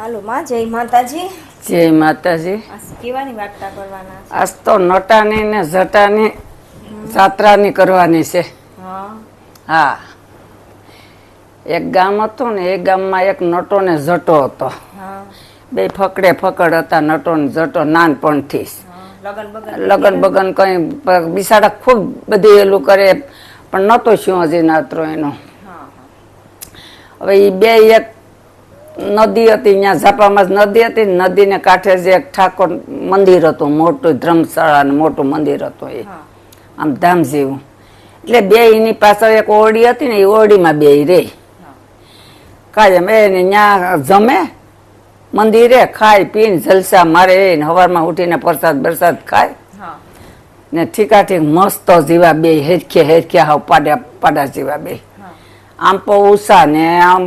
હાલો માં જય માતાજી. જય માતાજી. કેવાની વાર્તા કરવાના આજ તો નટાની ને જટાની જાત્રાની કરવાની છે. હા. એક ગામ હતું ને એ ગામમાં એક નટો ને જટો હતો. બે ફકડે ફકડ હતા નટો ને જટો નાનપણથી લગન બગન કઈ બિસાડા ખૂબ બધું એલું કરે પણ નતો શું હજી નાત્રો એનો હવે એ બે એક નદી હતી ત્યાં ઝાપામાં જ નદી હતી ને નદીને કાંઠે જે એક ઠાકોર મંદિર હતું મોટું ધર્મશાળા ને મોટું મંદિર હતું એ. આમ ધામ જેવું એટલે બે એની પાછળ એક ઓરડી હતી ને એ ઓરડીમાં બે રે કાયમ એને ત્યાં જમે મંદિરે ખાય પીને જલસા મારે એને સવારમાં ઉઠીને પ્રસાદ બરસાદ ખાય. ને ઠીકા ઠીક મસ્ત જીવા બે હેરખે હેરખે હાવ પાડા પાડા જીવા બે. આમ ઉષા ને આમ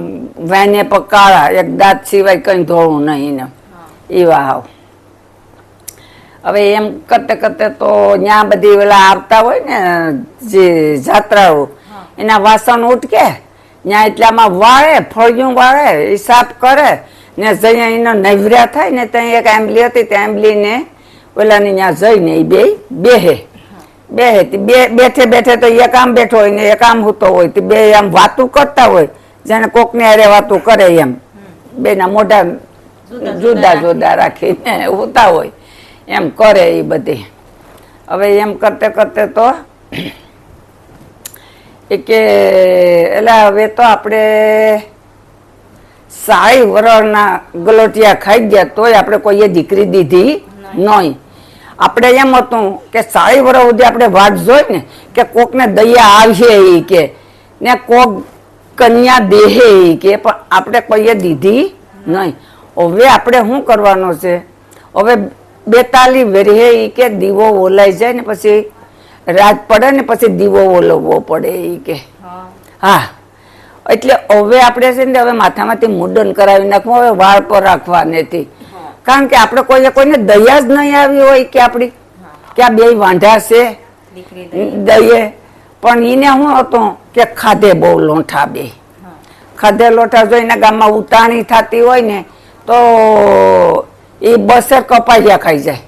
વેને પકાળા કાળા એક દાંત સિવાય કઈ ધોળું નહીં ને. એવા હાવ હવે એમ કરતે કરતે તો ત્યાં બધી ઓલા આવતા હોય ને જે જાત્રાઓ એના વાસણ ઉટકે ત્યાં એટલામાં વાળે ફળિયું વાળે એ સાફ કરે ને જઈ એનો નૈવર્યા થાય ને ત્યાં એક આંબલી હતી તે આંબલીને ઓલાની ત્યાં જઈને એ બે બેહે. બેહે બે બેઠે બેઠે તો એક આમ બેઠો હોય ને એક આમ હોતો હોય. તે બે આમ વાતું કરતા હોય જાણે કોકને હારે વાતું કરે એમ. બેના મોઢા જુદા જુદા જુદા રાખીને. હોતા હોય. એમ કરે એ બધી. હવે એમ કરતે કરતે તો એ કે એટલે હવે તો આપણે સાઈ વરણના ગલોટિયા ખાઈ ગયા તોય આપણે કોઈએ દીકરી દીધી નહીં. આપણે એમ હતું કે સાડી વર્ષ સુધી આપણે વાત જોઈ ને કે કોકને દયા આવશે એ કે, ને કોક કન્યા દેહે એ કે, પણ આપણે કોઈએ દીધી નહીં. હવે આપણે શું કરવાનું છે? હવે બેતાલી વેરહે એ કે દીવો ઓલાઈ જાય ને પછી રાત પડે ને પછી દીવો ઓલવવો પડે એ કે. હા. એટલે હવે આપણે છે ને, હવે માથામાંથી મુંડન કરાવી નાખવું, હવે વાળ પર રાખવા નથી કારણ કે આપણે કોઈને કોઈને દયા જ નહીં આવી હોય કે આપણી કે આ બે વાંઢા છે દઈએ. પણ એને શું હતું કે ખાધે બહુ લોઠા બે ખાધે લોઠા જોઈને ગામમાં ઉતાણી થતી હોય ને તો એ બસેર કપાયા ખાઈ જાય.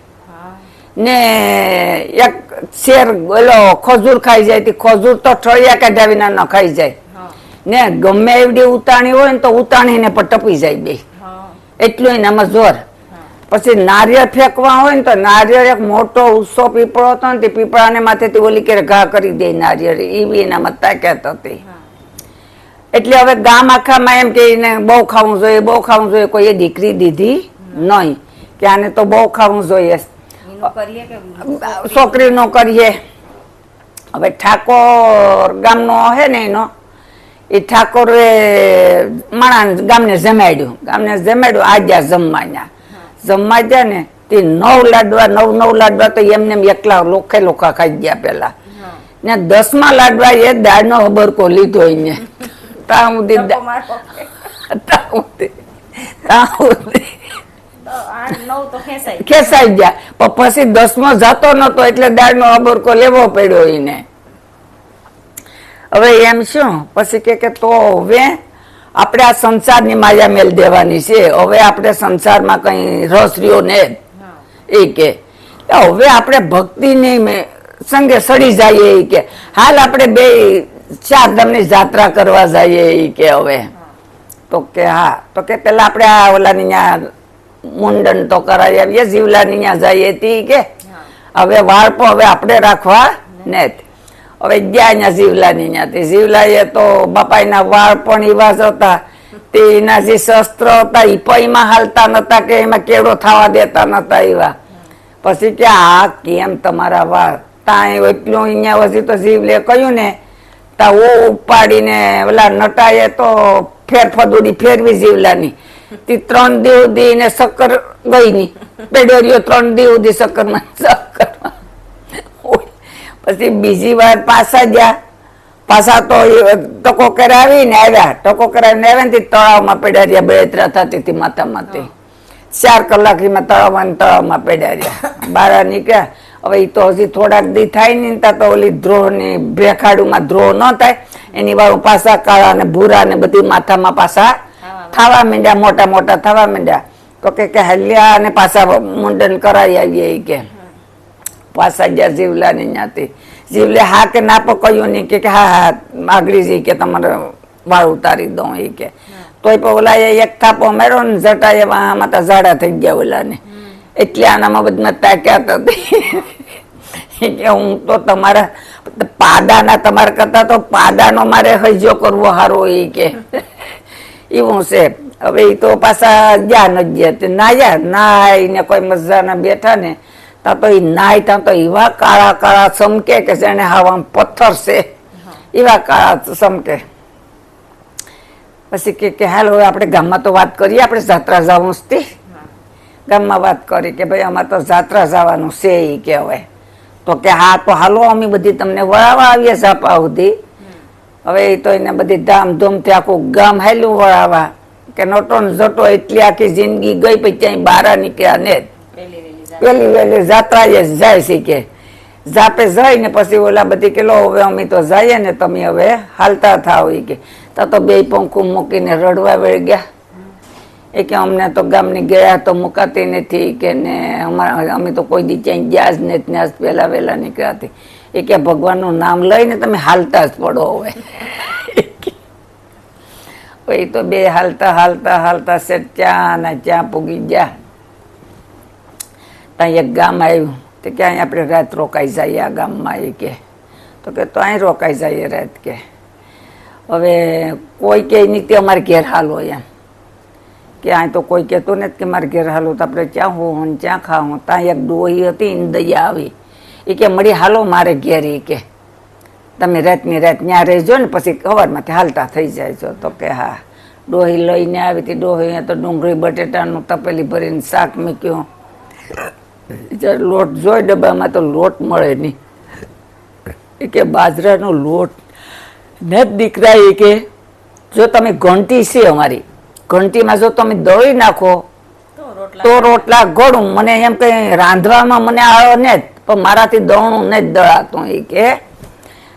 ને એક શેર ઓલો ખજૂર ખાઈ જાય તે. ખજૂર તો ઠળિયા કાઢ્યા વિના ન ખાઈ જાય. ને ગમે એવડી ઉતાણી હોય ને તો ઉતાણીને પણ ટપી જાય બે એટલું એનામાં જોર. પછી નારિયેળ ફેંકવા હોય ને તો નારિયેળ એક મોટો ઉસો પીપળો હતો ને તે પીપળાને માથેથી ઓલી કે ઘા કરી દે નારિયેળ. એ બી એનામાં તાકાત હતી એટલે હવે ગામ આખામાં એમ કે એને બહુ ખાવું જોઈએ બહુ ખાવું જોઈએ. કોઈએ દીકરી દીધી નહીં. કે આને તો બહુ ખાવું જોઈએ. છોકરીનો કરીએ. હવે ઠાકોર ગામનો હે ને એનો. એ ઠાકોરે માણા ગામને જમાડ્યું. ગામને જમાડ્યું આજ્યા જમવા ન્યા જમવા જાય ને તે નવ લાડવા નવ નવ લાડવા તો એમને એકલા લોખે લોખા ખાઈ ગયા પેલા. ને દસમા લાડવા એ દાળનો હબરકો લીધો એને ત્યાં સુધી. ત્યાં સુધી ત્યાં સુધી ખેંચાઈ ગયા. પણ પછી દસમો જતો નતો એટલે દાળનો અબરકો લેવો પડ્યો એને. હવે એમ શું? પછી કે કે તો હવે આપણે આ સંસારની માયા મેલ દેવાની છે. હવે આપણે સંસારમાં કઈ રસ રહ્યો ને? એ કે હવે આપણે ભક્તિની સંગે સડી જઈએ એ કે હાલ આપણે બે ચાર ધામની જાત્રા કરવા જઈએ એ કે હવે. તો કે હા તો કે પેલા આપણે આ ઓલાની ત્યાં મુંડન તો કરાવી આવીએ જીવલાની ત્યાં જઈએ તી કે. હવે વાળ પણ હવે આપણે રાખવા ને હવે ગયા અહીંયા જીવલાની ત્યાંથી શિવલાએ તો બાપાના વાળ પણ એવા જ હતા. તે એના જે શસ્ત્ર હતા એ પૈમાં હાલતા નતા કે એમાં કેળો થવા દેતા નતા એવા. પછી કે, આ કેમ તમારા વાળ? ત્યાં એટલું અહીંયા પછી તો જીવલે કહ્યું ને, તા ઓ ઉપાડીને ઓલા નટાએ તો ફેરફદુડી ફેરવી જીવલાની તી ત્રણ દી સુધી શક્કર ગઈ ની પેડોરીઓ ત્રણ દી સુધી શક્કરમાં શક્કરમાં. પછી બીજી વાર પાછા ગયા. પાછા તો ટકો કરાવીને આવ્યા. ટકો કરાવીને આવ્યા ને તળાવમાં પડ્યા રહ્યા. બળતરા થતી હતી માથામાંથી. ચાર કલાક એમાં તળાવમાં તળાવમાં પડ્યા રહ્યા. બારા નીકળ્યા. હવે એ તો હજી થોડાક દી થાય ને ત્યાં તો ઓલી ધ્રોહની ભેખાડુમાં ધ્રોહ ન થાય. એની વાળું પાછા કાળા ને ભૂરા ને બધી માથામાં પાછા થવા માંડ્યા મોટા મોટા થવા માંડ્યા. તો કે કે હલ્યા અને પાછા મુંડન કરાવી આવીએ કે. પાછા ગયા જીવલાની ત્યાંથી. જીવલે હા કે ના પણ કહ્યું નહીં કે હા હા માગડી જઈ કે તમારે વાળ ઉતારી દઉં એ કે. તોય ઓલા એ એક થાપો મેરો ને જટા એવા આમાં તો ઝાડા થઈ ગયા ઓલાને. એટલે આનામાં બધા તાક્યા હતી કે હું તો તમારા પાદાના તમારા કરતા તો પાદાનો મારે હજો કરવો સારો એ કે. એવું છે. હવે એ તો પાછા જ્યાં ન ગયા. તે નાયા ના ને કોઈ મજાના બેઠા ને ત્યાં તો એ નાય ત્યાં તો એવા કાળા કાળા ચમકે કે જેને હવા પથ્થર છે. એવા કાળા ચમકે. પછી કે કે હાલ હવે આપણે ગામમાં તો વાત કરીએ, આપણે જાત્રા જવું હતી ગામમાં વાત કરી કે ભાઈ અમારે તો જાત્રા જવાનું છે એ કે હવે. તો કે હા, તો હાલો અમે બધી તમને વળાવવા આવીએ ઝાપા સુધી. હવે એ તો એને બધી ધામધૂમથી આખું ગામ હેલું વળાવવા કે નોટો જટો એટલી આખી જિંદગી ગઈ, પછી ત્યાં બહાર નીકળ્યા ને જ. પેલી વહેલી જાત્રાએ જાય છે કે જાપે જઈને પછી ઓલા બધી કે લો હવે અમે તો જઈએ ને તમે હવે હાલતા થાવ એ કે. તો તો બે પંખું મૂકીને રડવા વળી ગયા. એ કે અમને તો ગામની ગયા તો મુકાતી નથી કે ને અમારા અમે તો કોઈ દી ક્યાંય ગયા જ નથી ને આજ પહેલાં વહેલા નીકળ્યા હતી એ કે ભગવાનનું નામ લઈને તમે હાલતા જ પડો હવે. એ તો બે હાલતા હાલતા હાલતા સેટ ત્યાં ને ત્યાં પૂગી ગયા. ત્યાં એક ગામ આવ્યું તો કે અહીં આપણે રાત રોકાઈ જઈએ આ ગામમાં એ કે. તો કે તો અહીં રોકાઈ જઈએ રાત કે. હવે કોઈ કે તે અમારે ઘેર હાલો એમ. કે અહીં તો કોઈ કહેતું નથી કે મારે ઘેર હાલો તો આપણે ક્યાં હું ને ક્યાં ખાવું ત્યાં એક ડોહી હતી દયા આવી. એ કે મળી હાલો મારે ઘેર એ કે. તમે રાતની રાત ત્યાં રહેજો ને પછી કવરમાંથી હાલતા થઈ જાય છો. તો કે હા. ડોહી લઈને આવી હતી. ડોહી તો ડુંગળી, બટેટાનું તપેલી ભરીને શાક મૂક્યું. લોટ જોઈ ડબ્બામાં તો લોટ મળે નહીં. કે બાજરાનો લોટ. ને જ દીકરા એ કે, જો તમે ઘંટી છે અમારી, ઘંટીમાં જો તમે દળી નાખો, તો રોટલા ગળું. મને એમ કઈ રાંધવામાં મને આવે ને પણ મારાથી દળણું ને જ દળાતું. એ કે,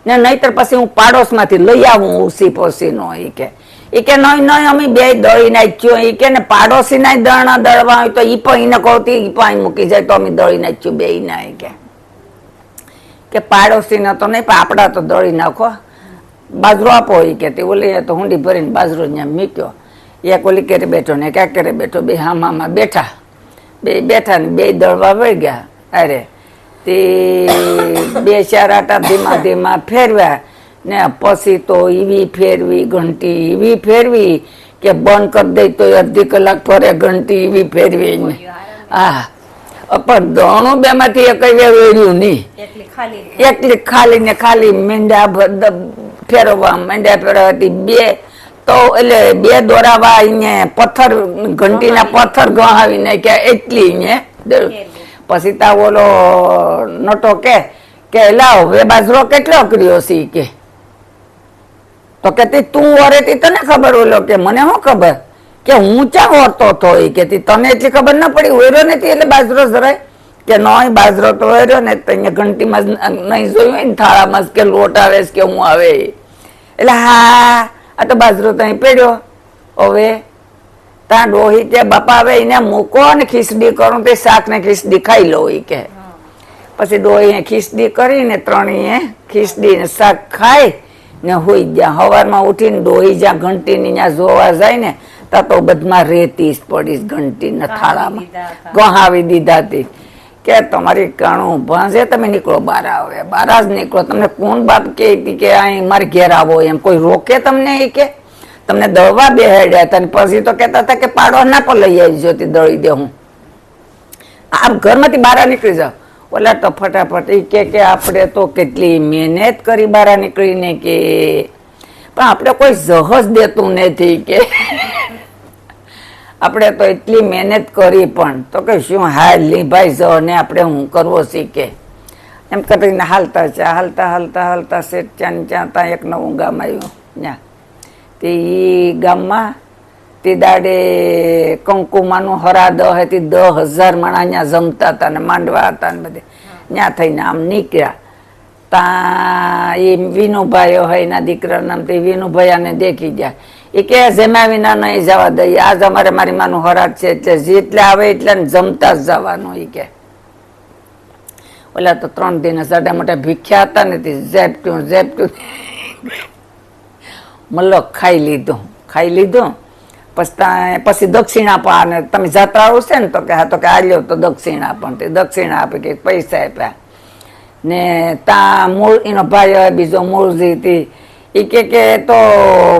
ને નહીતર પછી હું પાડોશમાંથી લઈ આવું ઉસી પોસીનો એ કે એ કે નહીં નહીં અમે બે દળી નાખ્યું. એ કે ને પાડોશી ના દળણા દળવા હોય તો ઈ પણ એને કહું એ પણ મૂકી જાય તો અમે દળી નાખ્યું બે ના કે. કે પાડોશીને તો નહીં, પણ આપણા તો દળી નાખો. બાજરો આપો એ કે તે ઓલી તો હુંડી ભરીને બાજરો ત્યાં મૂક્યો. એક ઓલી કેરે બેઠો ને ક્યાં કેરે બેઠો, બે હામામાં બેઠા. બે બેઠા ને બે દળવા વળી ગયા. અરે તે બે ચાર આટા ધીમા ધીમા ફેરવ્યા. ને પછી તો એવી ફેરવી ઘંટી એવી ફેરવી કે બંધ કરી દઈ તો અડધી કલાક ફરે ઘંટી એવી ફેરવી હા. પણ દોણું બે માંથી એક વેળ્યું નહીં. એટલી ખાલી એકલી ખાલી ને ખાલી મીંડા ફેરવવા મીંડા ફેરવવાથી બે તો એટલે બે દોરાવા અહીંયા પથ્થર ઘંટીના પથ્થર ગહાવી નાખ્યા એટલી અહીંયા. પછી તા ઓલો નટો કે કે લાવ હવે બાજરો કેટલો કર્યો સી કે? તો કે તું વરેતી તને ખબર ઓલો કે મને શું ખબર? કે હું ચા વરતો હતો એ કે તને એટલી ખબર ના પડી? ઓર્યો નથી એટલે બાજરો જરાય? કે નહીં બાજરો તો ઓર્યો ને અહીંયા ઘંટીમાં નહીં જોયું હોય ને થાળામાં કે લોટ આવે કે હું આવે એટલે હા આ તો બાજરો તો અહીં પડ્યો. હવે ત્યાં ડોહી કે બાપા હવે એને મૂકો ને ખીચડી કરું તે શાક ને ખીચડી ખાઈ લો એ કે. પછી ડોહીએ ખીચડી કરીને ત્રણેય ખીચડી ને શાક ખાઈ ને હોઈ ગયા. સવારમાં ઉઠીને ડોહી જ્યાં ઘંટીની ત્યાં જોવા જાય ને ત્યાં તો બધમાં રેતી જ પડી ઘંટી ને થાળામાં ગહાવી દીધા હતી કે તમારી કાણું ભાંસે તમે નીકળો બહાર આવે. બહાર જ નીકળો. તમને કોણ બાપ કે કે અહીં મારે ઘેર આવો એમ. કોઈ રોકે તમને એ કે? તમને દળવા બેહાડ્યા હતા ને પછી તો કહેતા હતા કે પાડો ના પર લઈ આવી જોતી દળી દે હું. આમ ઘરમાંથી બહાર નીકળી જાવ ઓલા તો ફટાફટ એ કે કે આપણે તો કેટલી મહેનત કરી બહાર નીકળીને કે. પણ આપણે કોઈ જહજ દેતું નથી કે. આપણે તો એટલી મહેનત કરી પણ. તો કે શું હાલ લીભાઈ જ જહ ને આપણે હું કરવો શીખે. એમ કરીને હાલતા છે હાલતા હાલતા હાલતા શેઠ ત્યાં ચાં ત્યાં એક નવું ગામ આવ્યું. ત્યાં તે એ ગામમાં તે દાડે કંકુમાનું હરા દહ હતી દહ હજાર માણા અહીંયા જમતા હતા ને માંડવા હતા ને બધે ત્યાં થઈને આમ નીકળ્યા તા એ વિનુભાઈ હોય એના દીકરા નામ તે વિનુભાઈ આને દેખી ગયા. એ કે જેમ્યા વિના નહીં જવા દઈએ આજ અમારે મારી માનું હરાજ છે, એટલે જેટલે આવે એટલે જમતા જ જવાનું એ કે ઓલા તો ત્રણ દિન સાડા મોટા ભીખ્યા હતા ને, તે ઝેપટ્યું ઝેપટ્યું મલ્લો ખાઈ લીધું ખાઈ લીધું. પછી પછી દક્ષિણા અને તમે જાત્રા આવશે ને તો કે હા, તો કે આ લ્યો તો દક્ષિણા પણ તે દક્ષિણા આપી કે પૈસા આપ્યા. ને તા મૂળ, એનો ભાઈ બીજો મૂળજી હતી. એ કે કે તો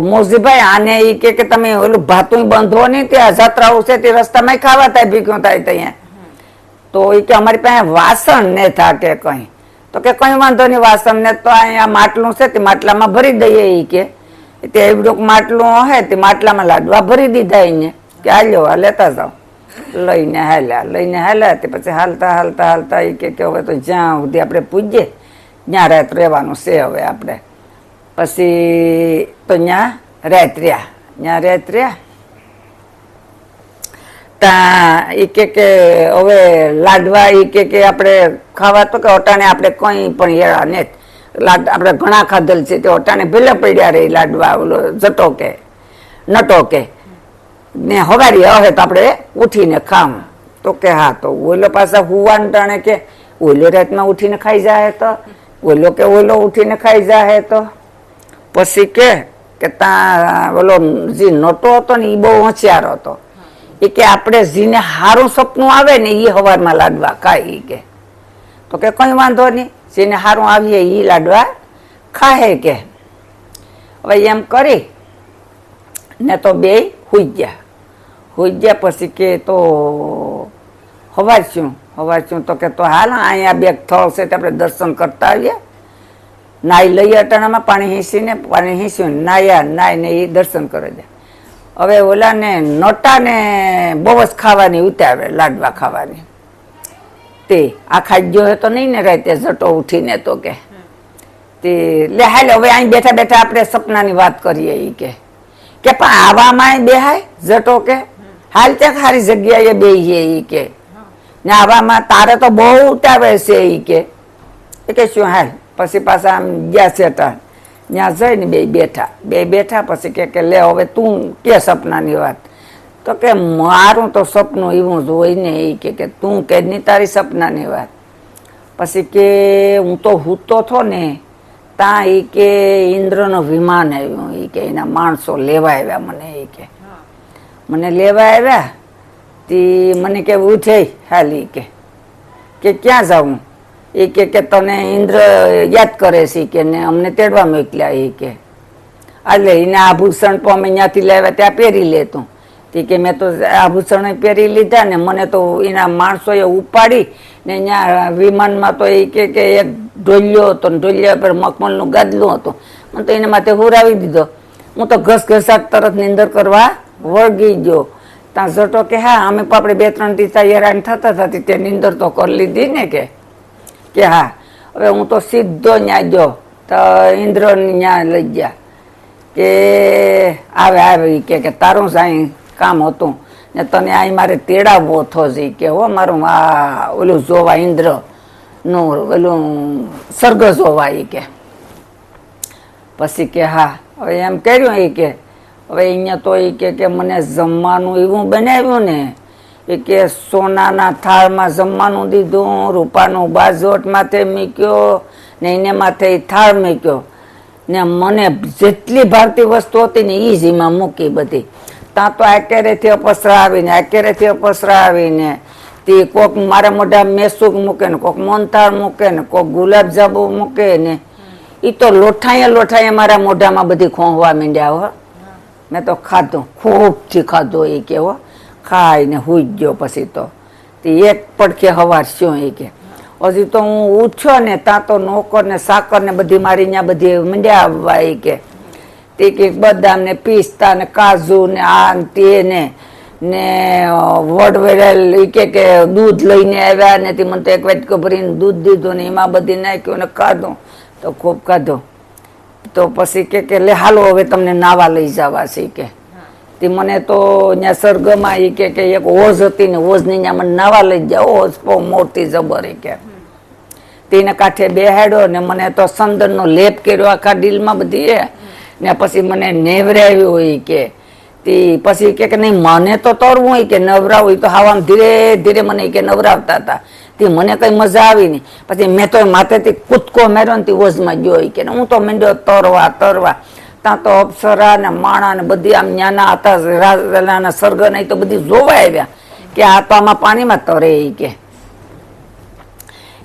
મૂળજીભાઈ, આને એ કે કે તમે ઓલું ભાતું બંધો નહીં ત્યાં જાત્રા આવશે તે રસ્તામાં ખાવા થાય, ભીખ્યું થાય ત્યાં તો એ કે અમારી પાસે વાસણ ને થા કે કંઈ. તો કે કંઈ વાંધો નહીં, વાસણ ને તો અહીંયા માટલું છે તે માટલામાં ભરી દઈએ એ કે. તે એવડોક માટલું હે તે માટલામાં લાડવા ભરી દીધા એને. કે હાલ્યો, આ લેતા જાઓ. લઈને હાલ્યા લઈને હાલ્યા તે પછી હાલતા હાલતા હાલતા એ કે હવે તો જ્યાં સુધી આપણે પૂજીએ, ત્યાં રાત રહેવાનું છે હવે આપણે. પછી તો ત્યાં રાત રહ્યા ત્યાં રાત રહ્યા. ત્યાં એ કે કે હવે લાડવા એ કે કે આપણે ખાવા તો કે અટાણે આપણે કંઈ પણ હેળા ને લાડ, આપણે ઘણા ખાધેલ છે, તે અટાણે ભેલે પડ્યા રહી લાડવા, ઓલો જટો કે નટો કે. ને હવારી હવે તો આપણે ઉઠીને ખામ. તો કે હા, તો ઓલો પાછા હુવાન ટાણે કે, ઓલો રાતમાં ઉઠીને ખાઈ જાય તો, ઓલો કે ઓલો ઉઠીને ખાઈ જાય તો. પછી કે કે તા ઓલો જે નટો હતો ને એ બહુ હોશિયાર હતો. એ કે આપણે જીને સારું સપનું આવે ને એ હવારમાં લાડવા ખાય કે. તો કે કંઈ વાંધો નહીં. જેને સારું આવીએ એ લાડવા ખાહે કે. હવે એમ કરી ને તો બે હુઈ ગયા હુઈ ગયા પછી કે તો હવાર શું તો કે તો હાલ અહીંયા બે સ્થળ છે તે આપણે દર્શન કરતા આવીએ. નાઈ લઈએ અટાણામાં પાણી હીંસીને પાણી હીસ્યું નાયા, નાય ને એ દર્શન કરે છે. હવે ઓલાને નોટાને બહુ જ ખાવાની ઉતાવે લાડવા ખાવાની. તે આ ખાઈ ગયો તો નહીં ને રાતે જટો ઉઠીને તો કે. તે લે હાલ, હવે અહીં બેઠા બેઠા આપણે સપનાની વાત કરીએ એ કે. કે પણ આવામાં બેહાય જટો કે. હાલ ત્યાં સારી જગ્યાએ બેહીએ ઈ કે. ને આવામાં તારે તો બહુ ઉતાવે છે એ કે. એ કે શું હાલ, પછી પાછા આમ ગયા છે ત્યાં જઈને બે બેઠા. બે બેઠા પછી કે લે હવે તું કે સપનાની વાત. તો કે મારું તો સપનું એવું જ હોય ને એ કે તું કે ની તારી સપનાની વાત. પછી કે હું તો હૂતો થો ને ત્યાં એ કે ઇન્દ્રનો વિમાન આવ્યું. એ કે એના માણસો લેવા આવ્યા મને એ કે. મને લેવા આવ્યા તે મને કે ઉઠે હાલ એ કે. કે ક્યાં જાઉં? એ કે કે તને ઇન્દ્ર યાદ કરે છે કે ને અમને તેડવા મોકલ્યા એ કે. એટલે એને આભૂષણ પણ અમે ત્યાંથી લાવ્યા, ત્યાં પહેરી લેતું તે કે મેં તો આભૂષણ પહેરી લીધા ને મને તો એના માણસોએ ઉપાડી ને અહીંયા વિમાનમાં તો એ કે કે એક ઢોલિયો હતો ને ઢોલિયા પર મખમલનું ગાદલું હતું. મને તો એના માથે હુરાવી દીધો. હું તો ઘસ ઘસાટ તરત નિંદર કરવા વળગી ગયો. ત્યાં જટો કે હા, અમે પણ આપણે બે ત્રણ દિવસ હેરાન થતા થતી તે નિંદર તો કરી લીધી ને કે. કે હા, હવે હું તો સીધો ન્યા ગયો. તો ઇન્દ્ર ન્યા લઈ ગયા. કે આવે આવે કે તારું સાઈ કામ હતું. ને તને અહીં મારે તેડાવવો થો છે કે હો, મારું આ ઓલું જોવા ઇન્દ્રનું ઓલું સ્વર્ગ જોવા એ કે. પછી કે હા, હવે એમ કર્યું એ કે, હવે અહીંયા તો એ કે મને જમવાનું એવું બનાવ્યું ને એ કે સોનાના થાળમાં જમવાનું દીધું, રૂપાનું બાજોટ માથે મૂક્યો, ને એને માથે થાળ મૂક્યો. ને મને જેટલી ભારતી વસ્તુ હતી ને એ જ એમાં મૂકી બધી. ત્યાં તો આકેરેથી અપસરા આવીને આકેરેથી અપસરા આવીને, તે કોક મારા મોઢા મેસુક મૂકે ને કોક મોનથાળ મૂકે ને કોક ગુલાબજાંબુ મૂકે ને એ તો લોઠાએ લોઠાએ મારા મોઢામાં બધી ખોંહવા માંડ્યા હો. મેં તો ખાધું, ખૂબથી ખાધું એ કે હો. ખાઈને હુઈ ગયો પછી તો. તે એક પડખે હવાર શું એ કે. હજી તો હું ઉઠ્યો ને, ત્યાં તો નોકર ને સાકર ને બધી મારી ત્યાં બધી મંડ્યા આવવા એ કે. તે કે બદામ ને પિસ્તા ને કાજુ ને આ તેને ને ને એ કે કે દૂધ લઈને આવ્યા ને તે મને તો એક વાટકો ભરીને દૂધ દીધું ને એમાં બધી નાખ્યું ને ખાધું તો ખૂબ કાઢો. તો પછી કે કે લે હાલો હવે તમને નાવા લઈ જવા છે કે. તે મને તો ત્યાં સ્વર્ગમાં એ કે કે એક ઓઝ હતી ને ઓઝની ત્યાં મને નાવા લઈ જાઓ ઓઝ બહુ મોટી જબર એ કે. તેને કાંઠે બેહાડ્યો ને મને તો સંદનનો લેપ કર્યો આખા ડીલમાં બધી એ. ને પછી મને નેવરાવી હોય કે પછી કે નહીં, મને તો તરવું હોય કે નવરાવું તો હાવામાં ધીરે ધીરે મને કે નવરાવતા હતા. તે મને કઈ મજા આવી નહીં. પછી મેં તો માથેથી કૂદકો મેર્યો ને તે વોઝમાં ગયો હોય કે હું તો મીંડ્યો તરવા તરવા. ત્યાં તો અપ્સરા ને માણા ને બધી આમ ન્યાના હતા રાજાના સર્ગ ને તો બધી જોવા આવ્યા કે આ તો આમાં પાણીમાં તરે કે.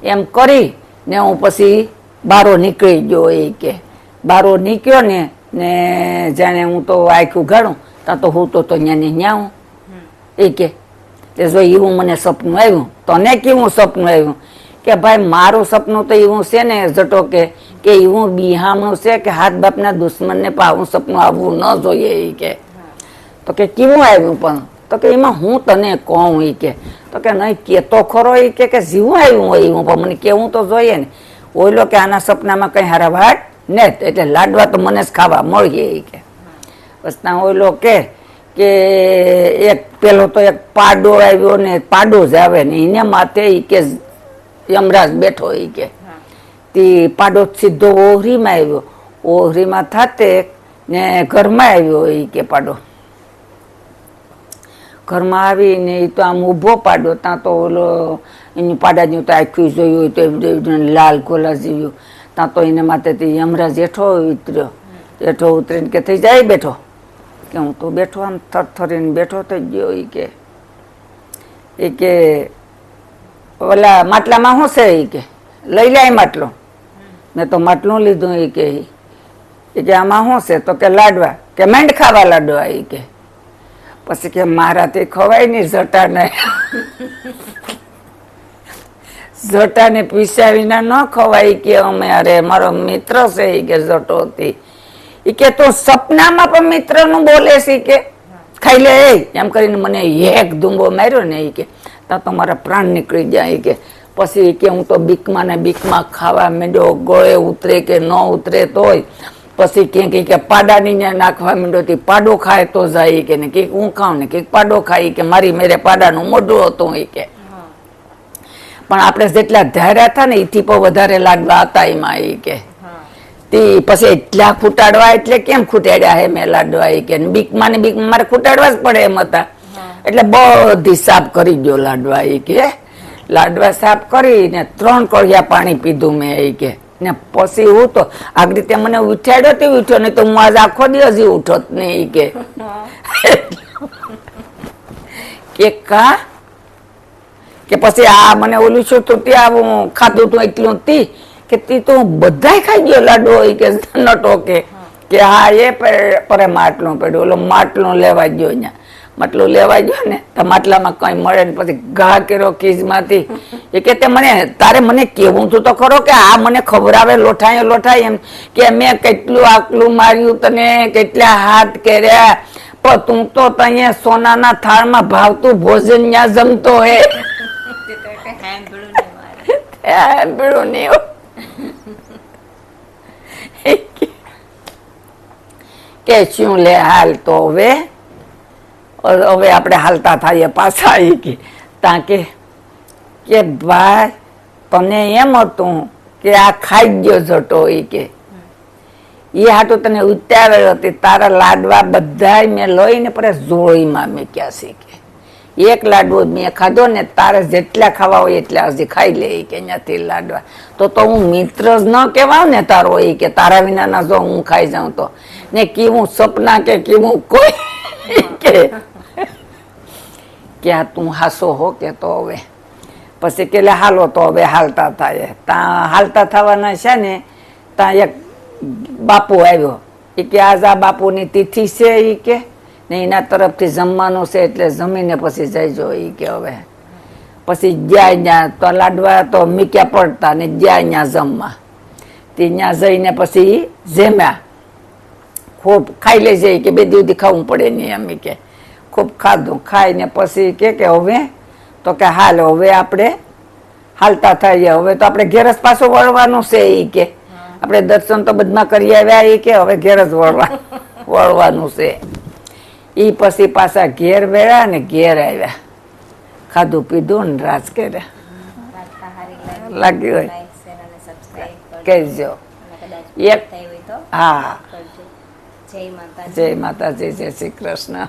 એમ કરી ને હું પછી બારો નીકળી ગયો એ કે. બારો નીકળ્યો ને ને જાણે હું તો આખું ગાડું ત્યાં તો હું તો તો ન્યા ને ન્યા હું એ કે તે જો એવું મને સપનું આવ્યું, તને કેવું સપનું આવ્યું? કે ભાઈ, મારું સપનું તો એવું છે ને જટો કે કે એવું બિહામણું છે કે હાથ બાપના દુશ્મનને પણ આવું સપનું આવવું ન જોઈએ એ કે. તો કે કેવું આવ્યું પણ? તો કે એમાં હું તને કહું એ કે. તો કે નહીં કેતો ખરો એ કે જીવું આવ્યું હોય એવું, પણ મને કેવું તો જોઈએ ને. ઓઈલો કે આના સપનામાં કઈ હારા વાટ ને એટલે લાડવા તો મને જ ખાવા મળીએ એ કે. ત્યાં ઓઈલો કે કે એક પેલો તો એક પાડો આવ્યો ને પાડો જ આવે ને એને માથે એ કે યમરાજ બેઠો એ કે. તે પાડો સીધો ઓહરીમાં આવ્યો. ઓહરીમાં થાતે ને ઘરમાં આવ્યો ઈ કે પાડો. ઘરમાં આવીને એ તો આમ ઊભો પાડો, ત્યાં તો ઓલો એની પાડાની તો આખું જોયું તો લાલ ગોલા જેવ્યું ત્યાં તો એને માથેથી યમરાજ હેઠો ઉતર્યો. હેઠો ઉતરીને કે થઈ જાય બેઠો. કે હું તો બેઠો આમ થરથરીને બેઠો થઈ ગયો એ કે. એ કે ઓલા માટલામાં શું છે એ કે? લઈ લે માટલો. મેં તો માટલું લીધું એ કે. એ કે આમાં શું છે? તો કે લાડવા. કે મેંડ ખાવા લાડવા એ કે. પછી કે મારાથી ખવાય નહીં જટાને જટાને પીસ્યા વિના ન ખવાય કે અમે, અરે, મારો મિત્ર છે એ કે જટો હતી એ કે તો સપનામાં પણ મિત્રનું બોલે છે કે, ખાઈ લે એમ કરીને મને એક ધૂંબો માર્યો ને એ કે ત્યાં તો મારા પ્રાણ નીકળી જાય કે. પછી કે, હું તો બીકમાં ને બીકમાં ખાવા માંડ્યો, ગળે ઉતરે કે ન ઉતરે તોય. પછી કે કે કે પાડાની ને નાખવા માંડ્યો તે, પાડો ખાય તો જાય કે ને કંઈક હું ખાઉં ને કે પાડો ખાઈ કે, મારી મેરે પાડાનું મોઢું હતું એ કે. પણ આપણે જેટલા ધાર્યા હતા ને એથી પણ વધારે લાડવા હતા એમાં એ કે. તે પછી એટલા ખૂટાડવા એટલે કેમ ખૂટાડ્યા હે મેં લાડવા એ કે? બીકમાં ને બીકમાં મારે ખૂટાડવા જ પડે એમ હતા. એટલે બધી સાફ કરી ગયો લાડવા એ કે. લાડવા સાફ કરીને ત્રણ કળિયા પાણી પીધું મેં એ કે. ને પછી હું તો આગળ રીતે મને ઉઠાડ્યો તે ઉઠ્યો નહીં તો હું આજ આખો દિવસ ઉઠોત ને એ કે. કે કા? કે પછી આ મને ઓલું છું તો ત્યાં હું ખાધું તું એટલું તી, કે તી તો બધાય ખાઈ ગયો લાડુ હોય કે નટો કે કે હા, એ પરે માટલું પડ્યું. ઓલો માટલું લેવા ગયો અહીંયા માટલું લેવા ગયો ને, તો માટલામાં કઈ મળે ને પછી ઘા કર્યો કીઝમાંથી એ કે તે મને, તારે મને કેવું તું તો ખરો કે આ મને ખબર આવે લોઠાય લોઠાય એમ. કે મેં કેટલું આકલું માર્યું તને, કેટલા હાથ કર્યા. પણ તું તો અહીંયા સોનાના થાળમાં ભાવતું ભોજન ત્યાં જમતો હે. તો નહીં કે શું લે હાલ તો હવે હવે આપણે હાલતા થઈએ પાછા આવી કે તાં કે કે ભાઈ તને એમ હતું કે આ ખાઈ ગયો જટો એ કે એ હાટું તને ઉતાર્યો હતી તારા લાડવા બધાય મેં લઈને પડે જોઈમાં મેં ક્યાં કે એક લાડવો મેં ખાધો ને તારે જેટલા ખાવા હોય એટલા હજી ખાઈ લે કે અહીંયાથી લાડવા. તો તો હું મિત્ર જ ન કહેવાઉં ને તારો એ કે તારા વિનાના જો હું ખાઈ જાઉં તો. ને કેવું સપના કે કેવું કોઈ કે. ક્યાં તું હાસો હો કે તો હવે. પછી કે હાલો તો હવે હાલતા થાય. ત્યાં હાલતા થવાના છે ને, ત્યાં એક બાપુ આવ્યો. એ કે આજ આ બાપુની તિથિ છે એ કે. ને એના તરફથી જમવાનું છે એટલે જમીને પછી જઈજો એ કે હવે. પછી જ્યાં ત્યાં તો લાડવા તો મીક્યા પડતા ને જ્યાં ત્યાં જમવા. તે ત્યાં જઈને પછી જેમ્યા. ખૂબ ખાઈ લે જાય કે બે દિવસથી ખાવું પડે નહીં એમ કે. ખૂબ ખાધું. ખાઈને પછી કે કે હવે તો કે હાલ હવે આપણે હાલતા થઈએ. હવે તો આપણે ઘેરસ પાછું વળવાનું છે એ કે. આપણે દર્શન તો બધમાં કરી આવ્યા એ કે હવે ઘેરસ વળવા વળવાનું છે. એ પછી પાછા ઘેર વેળા ને ઘેર આવ્યા ખાધું પીધું ને રાજ કર્યા લાગ્યું હોય. કહેજો. એક- હા. જય માતાજી. જય માતાજી જય શ્રી કૃષ્ણ.